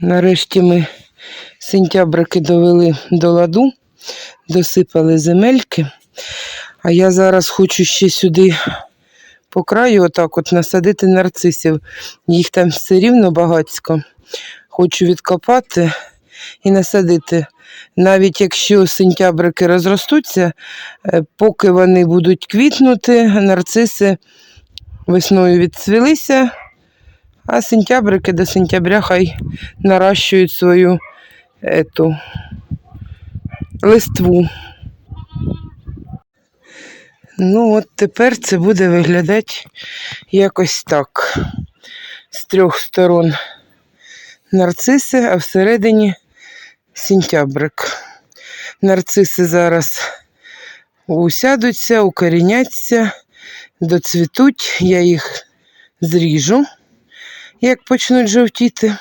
Нарешті ми сентябрики довели до ладу, досипали земельки. А я зараз хочу ще сюди по краю отак от насадити нарцисів. Їх там все рівно багатько. Хочу відкопати і насадити. Навіть якщо сентябрики розростуться, е, поки вони будуть квітнути, нарциси весною відцвілися, а сентябрики до сентября хай наращують свою ету, листву. Ну, от тепер це буде виглядати якось так. З трьох сторон нарциси, а всередині сентябрик. Нарциси зараз усядуться, укоріняться, доцвітуть, я їх зріжу, як почнуть жовтіти.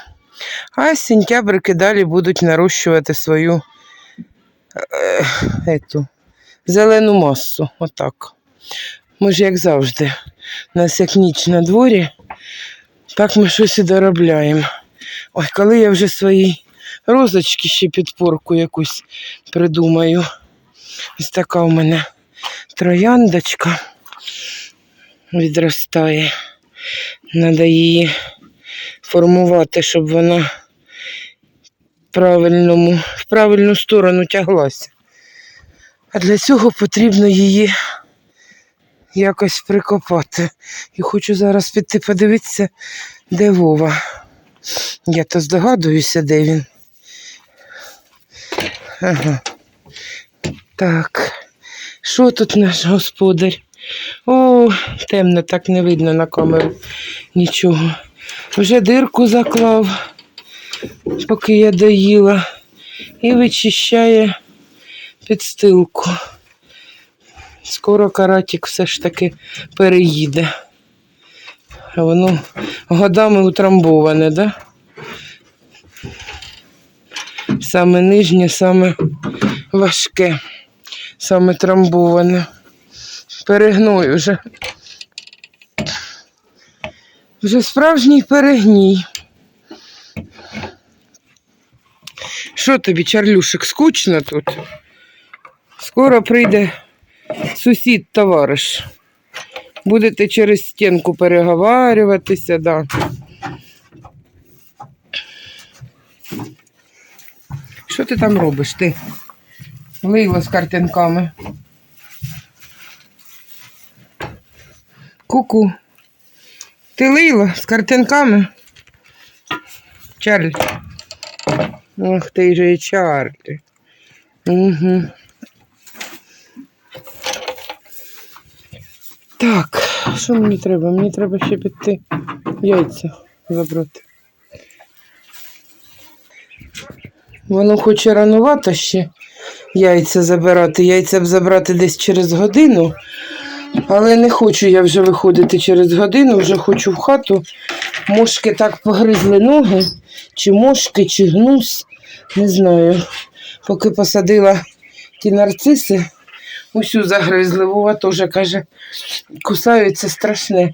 А сентябрики далі будуть нарощувати свою е, ету, зелену масу. Отак. Ми ж як завжди. У нас як ніч на дворі, так ми щось і доробляємо. Ой, коли я вже свої розочки ще підпорку якусь придумаю. Ось така у мене трояндочка відростає. Треба її формувати, щоб вона правильному, в правильну сторону тяглася. А для цього потрібно її якось прикопати. І хочу зараз піти подивитися, де Вова. Я то здогадуюся, де він. Так. Що тут наш господар? О, темно, так не видно на камеру нічого. Вже дирку заклав, поки я доїла, і вичищає підстилку. Скоро каратик все ж таки переїде. А воно годами утрамбоване, да? Саме нижнє, саме важке, саме трамбоване. Перегной вже. Вже справжній перегній. Що тобі, Чарлюшик, скучно тут? Скоро прийде сусід товариш. Будете через стінку переговарюватися, да. Що ти там робиш? Ти? Лила з картинками. Ку-ку. Ти лила з картинками? Чарль. Ах ти же і Чарлі. Угу. Так, що мені треба? Мені треба ще піти яйця забрати. Воно хоче ранувато ще яйця забирати. Яйця б забрати десь через годину, але не хочу я вже виходити через годину, вже хочу в хату. Мошки так погризли ноги, чи мошки, чи гнус, не знаю. Поки посадила ті нарциси, усю загризли. Вова теж каже, кусаються страшне.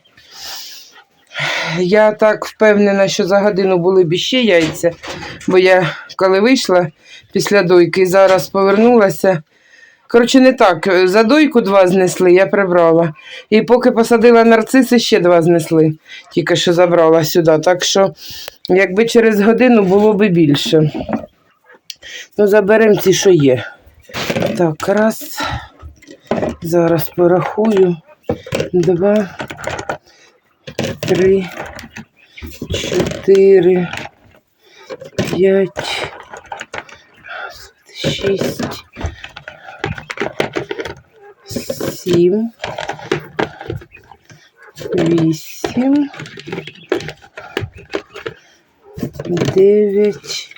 Я так впевнена, що за годину були б ще яйця, бо я коли вийшла після дойки зараз повернулася. Коротше, не так. За дойку два знесли, я прибрала. І поки посадила нарциси, ще два знесли, тільки що забрала сюди. Так що, якби через годину було б більше. Ну, заберемо ті, що є. Так, раз. Зараз порахую. Два, три, чотири, п'ять, шість, сім, вісім, дев'ять,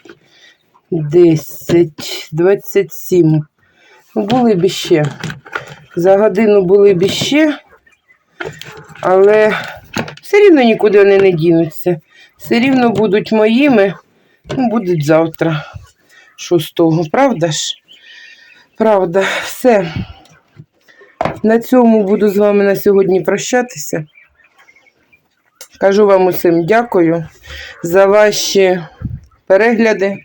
десять, двадцять сім. Були б ще. За годину були б ще, але все рівно нікуди вони не дінуться. Все рівно будуть моїми, ну, будуть завтра. шостого, правда ж? Правда, все. На цьому буду з вами на сьогодні прощатися. Кажу вам усім дякую за ваші перегляди,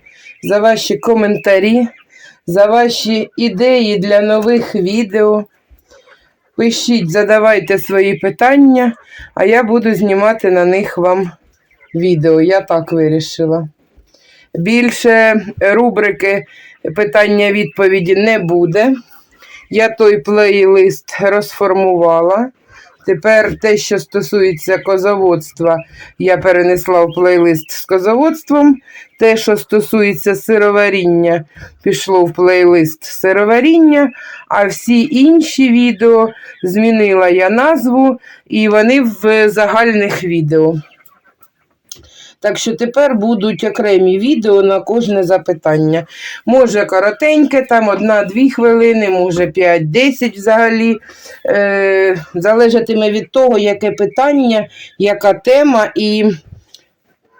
за ваші коментарі, за ваші ідеї для нових відео. Пишіть, задавайте свої питання, а я буду знімати на них вам відео. Я так вирішила. Більше рубрики питання-відповіді не буде. Я той плейлист розформувала. Тепер те, що стосується козоводства, я перенесла в плейлист з козоводством. Те, що стосується сироваріння, пішло в плейлист сироваріння, а всі інші відео змінила я назву, і вони в загальних відео. Так що тепер будуть окремі відео на кожне запитання. Може коротеньке, там одна-дві хвилини, може 5-10 взагалі. Е, залежатиме від того, яке питання, яка тема і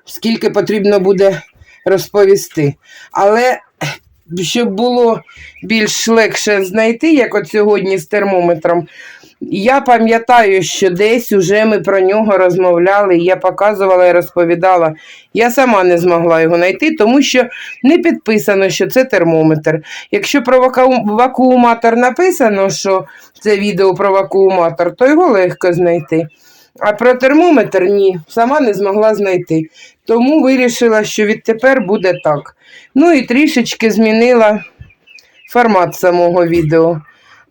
скільки потрібно буде розповісти. Але щоб було більш легше знайти, як от сьогодні з термометром, я пам'ятаю, що десь уже ми про нього розмовляли, я показувала і розповідала. Я сама не змогла його знайти, тому що не підписано, що це термометр. Якщо про вакууматор написано, що це відео про вакууматор, то його легко знайти. А про термометр ні, сама не змогла знайти. Тому вирішила, що відтепер буде так. Ну і трішечки змінила формат самого відео.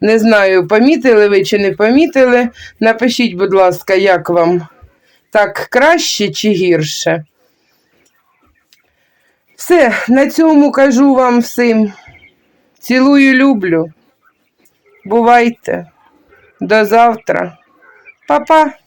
Не знаю, помітили ви чи не помітили. Напишіть, будь ласка, як вам так краще чи гірше. Все, на цьому кажу вам всім. Цілую, люблю. Бувайте. До завтра. Па-па.